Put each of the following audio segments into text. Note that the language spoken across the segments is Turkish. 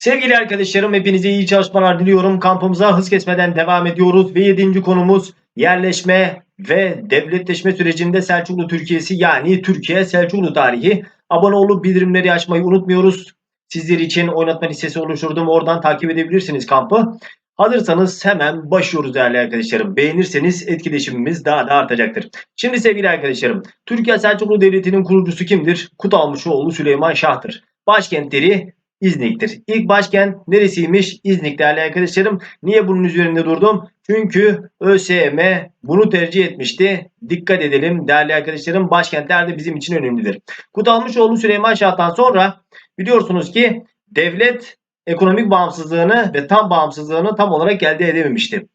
Sevgili arkadaşlarım hepinize iyi çalışmalar diliyorum. Kampımıza hız kesmeden devam ediyoruz ve 7. konumuz yerleşme ve devletleşme sürecinde Selçuklu Türkiye'si yani Türkiye Selçuklu tarihi. Abone olup bildirimleri açmayı unutmuyoruz. Sizler için oynatma listesi oluşturdum. Oradan takip edebilirsiniz kampı. Hazırsanız hemen başlıyoruz değerli arkadaşlarım. Beğenirseniz etkileşimimiz daha da artacaktır. Şimdi sevgili arkadaşlarım, Türkiye Selçuklu Devleti'nin kurucusu kimdir? Kutalmışoğlu Süleyman Şah'tır. Başkentleri İznik'tir. İlk başkent neresiymiş? İznik değerli arkadaşlarım. Niye bunun üzerinde durdum? Çünkü ÖSYM bunu tercih etmişti. Dikkat edelim değerli arkadaşlarım. Başkentler de bizim için önemlidir. Kutalmışoğlu Süleyman Şah'tan sonra biliyorsunuz ki devlet ekonomik bağımsızlığını ve tam bağımsızlığını tam olarak elde edememişti.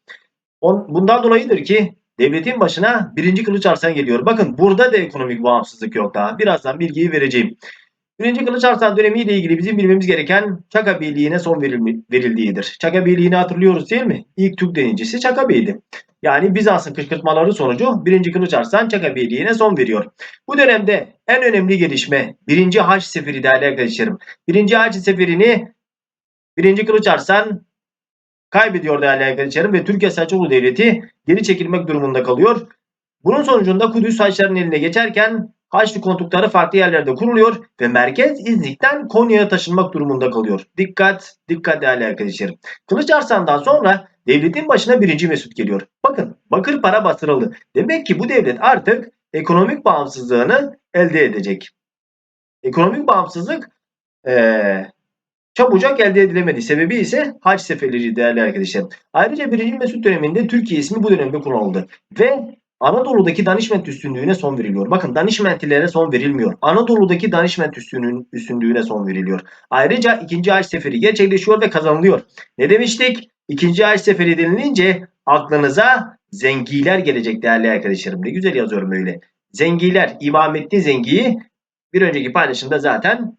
Bundan dolayıdır ki devletin başına birinci Kılıç Arslan geliyor. Bakın burada da ekonomik bağımsızlık yok daha. Birazdan bilgiyi vereceğim. Birinci Kılıç Arslan dönemiyle ilgili bizim bilmemiz gereken Çaka Beyliği'ne son verildiğidir. Çaka Beyliği'ni hatırlıyoruz değil mi? İlk Türk denizcisi Çaka Bey'di. Yani Bizans'ın kışkırtmaları sonucu 1. Kılıç Arslan Çaka Beyliği'ne son veriyor. Bu dönemde en önemli gelişme 1. Haç Seferi değerli arkadaşlarım. 1. Haç Seferi'ni 1. Kılıç Arslan kaybediyor değerli arkadaşlarım ve Türkiye Selçuklu Devleti geri çekilmek durumunda kalıyor. Bunun sonucunda Kudüs Haçlıların eline geçerken Haçlı kontukları farklı yerlerde kuruluyor ve merkez İznik'ten Konya'ya taşınmak durumunda kalıyor. Dikkat, dikkat değerli arkadaşlarım. Kılıç Arslan'dan sonra devletin başına 1. Mesut geliyor. Bakın bakır para bastırıldı. Demek ki bu devlet artık ekonomik bağımsızlığını elde edecek. Ekonomik bağımsızlık eee çabucak elde edilemedi. Sebebi ise haç seferleri değerli arkadaşlarım. Ayrıca 1. Mesut döneminde Türkiye ismi bu dönemde kullanıldı. Ve Anadolu'daki danışment üstünlüğüne son veriliyor. Bakın danışmentlilere son verilmiyor. Anadolu'daki danışment üstünlüğün, üstünlüğüne son veriliyor. Ayrıca 2. Haç Seferi gerçekleşiyor ve kazanılıyor. Ne demiştik? 2. Haç Seferi denilince aklınıza zengiler gelecek değerli arkadaşlarım. Ne güzel yazıyorum öyle. Zengiler, İmamettin Zengi'yi bir önceki paylaşımda zaten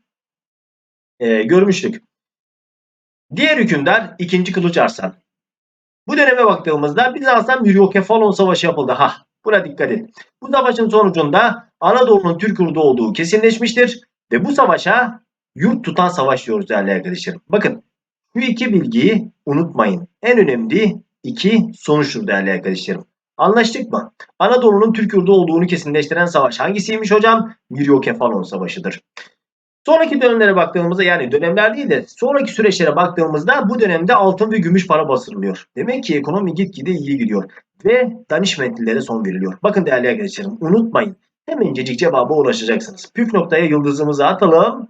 e, görmüştük. Diğer hükümdar 2. Kılıç Arslan. Bu döneme baktığımızda Bizans'tan Myriokefalon Savaşı yapıldı. Ha, buna dikkat edin. Bu savaşın sonucunda Anadolu'nun Türk yurdu olduğu kesinleşmiştir ve bu savaşa yurt tutan savaş diyoruz değerli arkadaşlarım. Bakın bu iki bilgiyi unutmayın. En önemli iki sonuçtur değerli arkadaşlarım. Anlaştık mı? Anadolu'nun Türk yurdu olduğunu kesinleştiren savaş hangisiymiş hocam? Myriokefalon Savaşı'dır. Sonraki dönemlere baktığımızda yani dönemler değil de sonraki süreçlere baktığımızda bu dönemde altın ve gümüş para basılıyor. Demek ki ekonomi gitgide iyi gidiyor. Ve danışmentlilere son veriliyor. Bakın değerli arkadaşlarım unutmayın. Hemencecik cevaba ulaşacaksınız. Püf noktaya yıldızımızı atalım.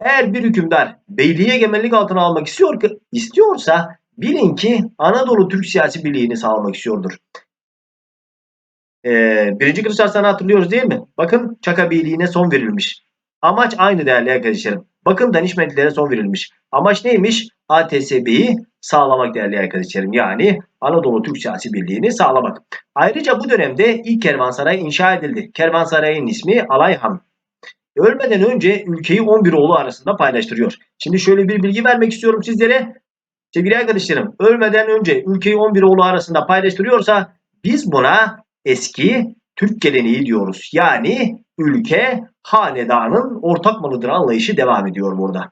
Eğer bir hükümdar beyliği egemenlik altına almak istiyor ki, istiyorsa bilin ki Anadolu Türk siyasi birliğini sağlamak istiyordur. Ee, birinci Kılıç Arslan'ı hatırlıyoruz değil mi? Bakın Çaka Beyliği'ne son verilmiş. Amaç aynı değerli arkadaşlarım. Bakın danışmentlere son verilmiş. Amaç neymiş? ATSB'yi sağlamak değerli arkadaşlarım. Yani Anadolu Türk Siyasi Birliği'ni sağlamak. Ayrıca bu dönemde ilk kervansaray inşa edildi. Kervansarayın ismi Alayhan. Ölmeden önce ülkeyi 11 oğlu arasında paylaştırıyor. Şimdi şöyle bir bilgi vermek istiyorum sizlere. Sevgili arkadaşlarım, ölmeden önce ülkeyi 11 oğlu arasında paylaştırıyorsa biz buna eski Türk geleneği diyoruz. Yani ülke hanedanın ortak malıdır anlayışı devam ediyor burada.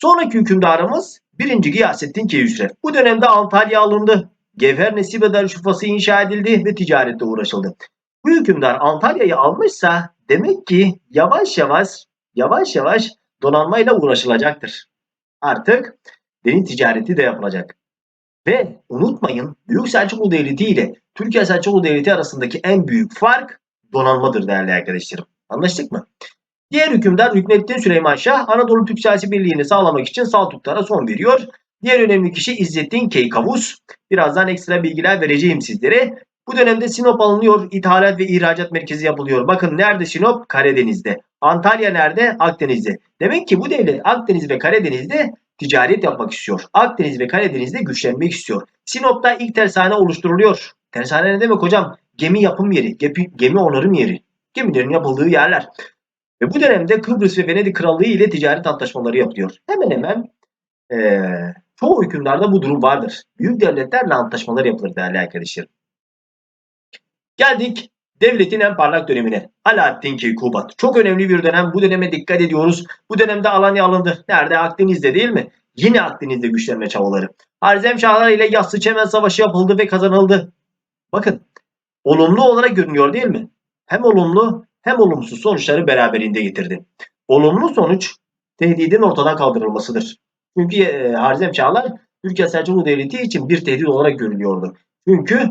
Sonraki hükümdarımız 1. Giyasettin Keyhüsrev. Bu dönemde Antalya alındı. Gevher Nesibe Darüşşafası inşa edildi ve ticarette uğraşıldı. Bu hükümdar Antalya'yı almışsa demek ki yavaş yavaş yavaş yavaş donanmayla uğraşılacaktır. Artık deniz ticareti de yapılacak. Ve unutmayın Büyük Selçuklu Devleti ile Türkiye Selçuklu Devleti arasındaki en büyük fark donanmadır değerli arkadaşlarım. Anlaştık mı? Diğer hükümdar Rükneddin Süleyman Şah Anadolu Türk Siyasi Birliği'ni sağlamak için Saltuklara son veriyor. Diğer önemli kişi İzzettin Keykavus. Birazdan ekstra bilgiler vereceğim sizlere. Bu dönemde Sinop alınıyor, ithalat ve ihracat merkezi yapılıyor. Bakın nerede Sinop? Karadeniz'de. Antalya nerede? Akdeniz'de. Demek ki bu devlet Akdeniz ve Karadeniz'de ticaret yapmak istiyor. Akdeniz ve Karadeniz'de güçlenmek istiyor. Sinop'ta ilk tersane oluşturuluyor. Tersane ne demek hocam? Gemi yapım yeri, gemi onarım yeri. Gemilerin yapıldığı yerler. Ve bu dönemde Kıbrıs ve Venedik Krallığı ile ticaret antlaşmaları yapılıyor. Hemen hemen eee çoğu hükümdarda bu durum vardır. Büyük devletlerle antlaşmalar yapılır değerli arkadaşlarım. Geldik Devletin en parlak dönemine. Alaaddin Keykubat. Çok önemli bir dönem. Bu döneme dikkat ediyoruz. Bu dönemde Alanya alındı. Nerede? Akdeniz'de değil mi? Yine Akdeniz'de güçlenme çabaları. Harzem Şahlar ile Yassı Çemen Savaşı yapıldı ve kazanıldı. Bakın olumlu olarak görünüyor değil mi? Hem olumlu hem olumsuz sonuçları beraberinde getirdi. Olumlu sonuç tehdidin ortadan kaldırılmasıdır. Çünkü e, Harzem Çağlar Türkiye Selçuklu Devleti için bir tehdit olarak görülüyordu. Çünkü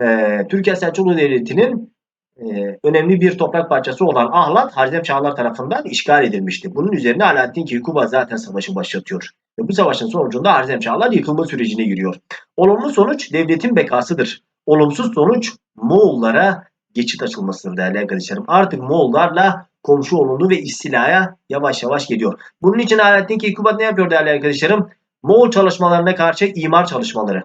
e, Türkiye Selçuklu Devleti'nin e, önemli bir toprak parçası olan Ahlat Harzem Çağlar tarafından işgal edilmişti. Bunun üzerine Alaaddin Keykuba zaten savaşı başlatıyor. Ve bu savaşın sonucunda Harzem Çağlar yıkılma sürecine giriyor. Olumlu sonuç devletin bekasıdır. Olumsuz sonuç Moğollara geçit açılmasıdır değerli arkadaşlarım. Artık Moğollarla komşu olundu ve istilaya yavaş yavaş geliyor. Bunun için Alaaddin Keykubat ne yapıyor değerli arkadaşlarım? Moğol çalışmalarına karşı imar çalışmaları.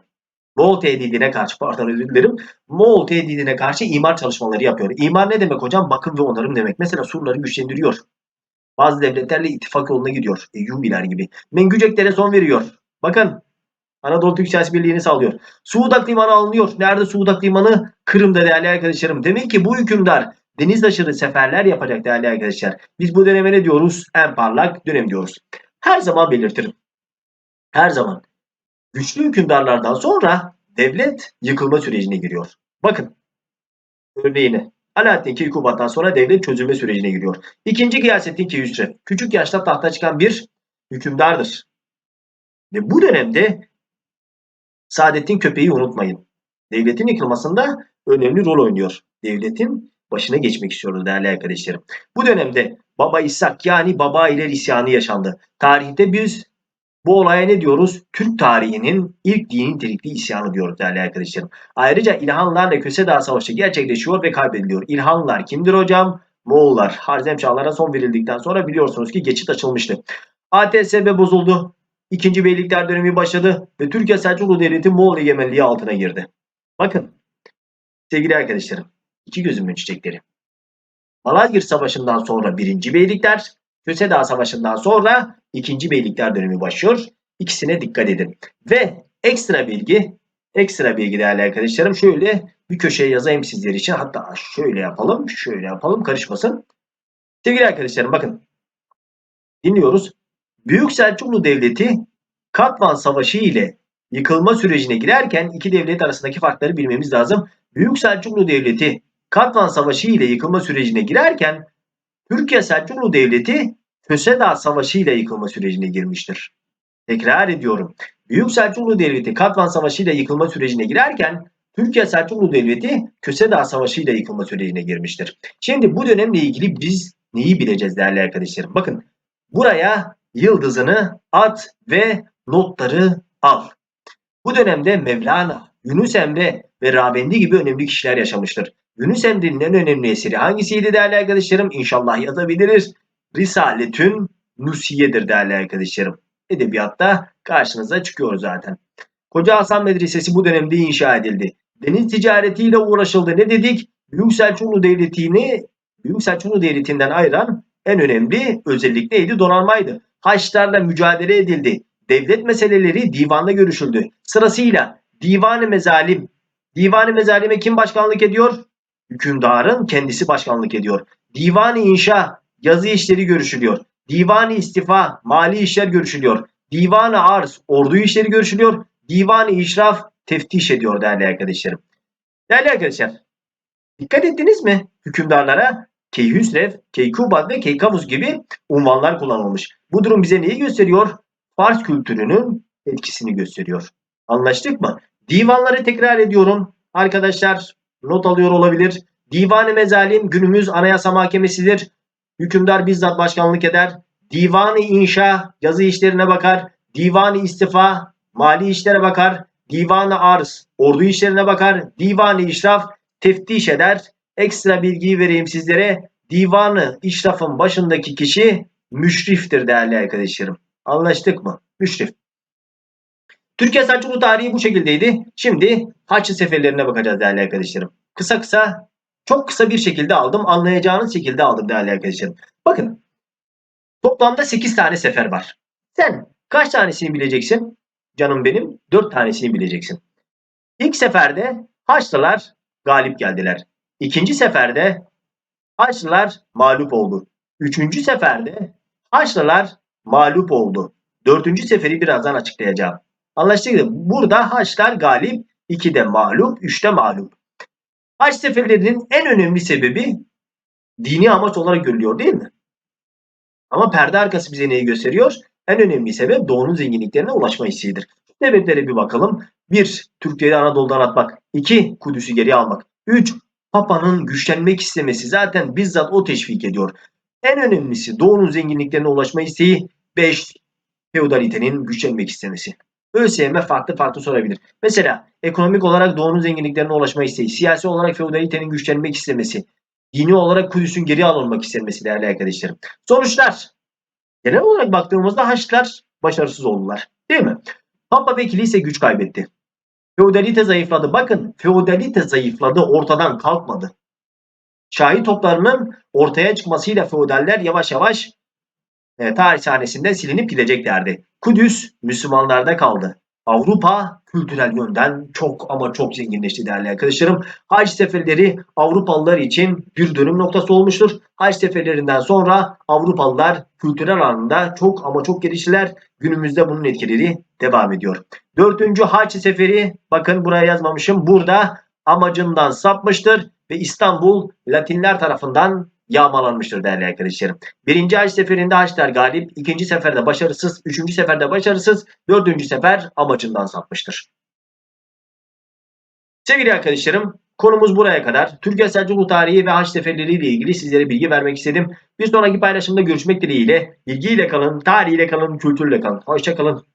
Moğol tehdidine karşı pardon özür dilerim. Moğol tehdidine karşı imar çalışmaları yapıyor. İmar ne demek hocam? Bakım ve onarım demek. Mesela surları güçlendiriyor. Bazı devletlerle ittifak yoluna gidiyor. Eyyubiler gibi. Mengüceklere son veriyor. Bakın Anadolu Türk Siyasi Birliği'ni sağlıyor. Suudak Limanı alınıyor. Nerede Suudak Limanı? Kırım'da değerli arkadaşlarım. Demek ki bu hükümdar deniz aşırı seferler yapacak değerli arkadaşlar. Biz bu döneme ne diyoruz? En parlak dönem diyoruz. Her zaman belirtirim. Her zaman. Güçlü hükümdarlardan sonra devlet yıkılma sürecine giriyor. Bakın. Örneğini. Alaaddin Keykubat'tan sonra devlet çözülme sürecine giriyor. İkinci Gıyasettin Keyhüsrev. Küçük yaşta tahta çıkan bir hükümdardır. Ve bu dönemde Saadettin Köpeği unutmayın. Devletin yıkılmasında önemli rol oynuyor. Devletin başına geçmek istiyoruz değerli arkadaşlarım. Bu dönemde Baba İshak yani Baba ile isyanı yaşandı. Tarihte biz bu olaya ne diyoruz? Türk tarihinin ilk dini nitelikli isyanı diyoruz değerli arkadaşlarım. Ayrıca İlhanlılarla Köse Dağı Savaşı gerçekleşiyor ve kaybediliyor. İlhanlılar kimdir hocam? Moğollar. Harzem Çağlar'a son verildikten sonra biliyorsunuz ki geçit açılmıştı. ATSB bozuldu. İkinci Beylikler dönemi başladı ve Türkiye Selçuklu Devleti Moğol egemenliği altına girdi. Bakın sevgili arkadaşlarım iki gözümün çiçekleri. Malazgirt Savaşı'ndan sonra birinci Beylikler, Köse Dağı Savaşı'ndan sonra ikinci Beylikler dönemi başlıyor. İkisine dikkat edin. Ve ekstra bilgi, ekstra bilgi değerli arkadaşlarım şöyle bir köşeye yazayım sizler için. Hatta şöyle yapalım, şöyle yapalım karışmasın. Sevgili arkadaşlarım bakın dinliyoruz. Büyük Selçuklu Devleti Katman Savaşı ile yıkılma sürecine girerken iki devlet arasındaki farkları bilmemiz lazım. Büyük Selçuklu Devleti Katman Savaşı ile yıkılma sürecine girerken Türkiye Selçuklu Devleti Kösedağ Savaşı ile yıkılma sürecine girmiştir. Tekrar ediyorum. Büyük Selçuklu Devleti Katman Savaşı ile yıkılma sürecine girerken Türkiye Selçuklu Devleti Kösedağ Savaşı ile yıkılma sürecine girmiştir. Şimdi bu dönemle ilgili biz neyi bileceğiz değerli arkadaşlarım? Bakın buraya yıldızını at ve notları al. Bu dönemde Mevlana, Yunus Emre ve Rabendi gibi önemli kişiler yaşamıştır. Yunus Emre'nin en önemli eseri hangisiydi değerli arkadaşlarım? İnşallah yazabiliriz. Risaletün Nusiye'dir değerli arkadaşlarım. Edebiyatta karşınıza çıkıyor zaten. Koca Hasan Medresesi bu dönemde inşa edildi. Deniz ticaretiyle uğraşıldı. Ne dedik? Büyük Selçuklu Devleti'ni Büyük Selçuklu Devleti'nden ayıran en önemli özellik neydi? Donanmaydı. Haçlarla mücadele edildi. Devlet meseleleri divanda görüşüldü. Sırasıyla divan-ı mezalim. Divan-ı mezalime kim başkanlık ediyor? Hükümdarın kendisi başkanlık ediyor. Divan-ı inşa yazı işleri görüşülüyor. Divan-ı istifa mali işler görüşülüyor. Divan-ı arz ordu işleri görüşülüyor. Divan-ı işraf teftiş ediyor değerli arkadaşlarım. Değerli arkadaşlar dikkat ettiniz mi hükümdarlara? Keyhüsrev, Keykubat ve Keykavus gibi unvanlar kullanılmış. Bu durum bize neyi gösteriyor? Fars kültürünün etkisini gösteriyor. Anlaştık mı? Divanları tekrar ediyorum. Arkadaşlar not alıyor olabilir. Divan-ı Mezalim günümüz Anayasa Mahkemesi'dir. Hükümdar bizzat başkanlık eder. Divan-ı İnşa yazı işlerine bakar. Divan-ı İstifa mali işlere bakar. Divan-ı Arz ordu işlerine bakar. Divan-ı İşraf teftiş eder. Ekstra bilgiyi vereyim sizlere. Divanı işrafın başındaki kişi müşriftir değerli arkadaşlarım. Anlaştık mı? Müşrif. Türkiye Selçuklu tarihi bu şekildeydi. Şimdi Haçlı seferlerine bakacağız değerli arkadaşlarım. Kısa kısa, çok kısa bir şekilde aldım. Anlayacağınız şekilde aldım değerli arkadaşlarım. Bakın. Toplamda 8 tane sefer var. Sen kaç tanesini bileceksin? Canım benim 4 tanesini bileceksin. İlk seferde Haçlılar galip geldiler. İkinci seferde Haçlılar mağlup oldu. Üçüncü seferde Haçlılar mağlup oldu. Dördüncü seferi birazdan açıklayacağım. Anlaştık mı? Burada Haçlar galip, 2'de mağlup, 3'te mağlup. Haç seferlerinin en önemli sebebi dini amaç olarak görülüyor değil mi? Ama perde arkası bize neyi gösteriyor? En önemli sebep doğunun zenginliklerine ulaşma isteğidir. Sebeplere bir bakalım. 1. Türkleri Anadolu'dan atmak. 2. Kudüs'ü geri almak. 3. Papa'nın güçlenmek istemesi zaten bizzat o teşvik ediyor. En önemlisi doğunun zenginliklerine ulaşma isteği. 5. Feodalitenin güçlenmek istemesi. ÖSYM farklı farklı sorabilir. Mesela ekonomik olarak doğunun zenginliklerine ulaşma isteği, siyasi olarak feodalitenin güçlenmek istemesi, dini olarak Kudüs'ün geri alınmak istemesi değerli arkadaşlarım. Sonuçlar. Genel olarak baktığımızda Haçlılar başarısız oldular. Değil mi? Papa ve kilise güç kaybetti. Feodalite zayıfladı. Bakın feodalite zayıfladı ortadan kalkmadı. Şahi toplarının ortaya çıkmasıyla feodaller yavaş yavaş e, tarih sahnesinden silinip gideceklerdi. Kudüs Müslümanlarda kaldı. Avrupa kültürel yönden çok ama çok zenginleşti değerli arkadaşlarım. Hac seferleri Avrupalılar için bir dönüm noktası olmuştur. Hac seferlerinden sonra Avrupalılar kültürel anlamda çok ama çok geliştiler. Günümüzde bunun etkileri devam ediyor. Dördüncü hac seferi bakın buraya yazmamışım. Burada amacından sapmıştır ve İstanbul Latinler tarafından yağmalanmıştır değerli arkadaşlarım. Birinci haç seferinde Haçlar galip, ikinci seferde başarısız, üçüncü seferde başarısız, dördüncü sefer amacından sapmıştır. Sevgili arkadaşlarım, konumuz buraya kadar. Türkiye Selçuklu tarihi ve haç seferleri ile ilgili sizlere bilgi vermek istedim. Bir sonraki paylaşımda görüşmek dileğiyle. Bilgiyle kalın, tarihiyle kalın, kültürle kalın. Hoşça kalın.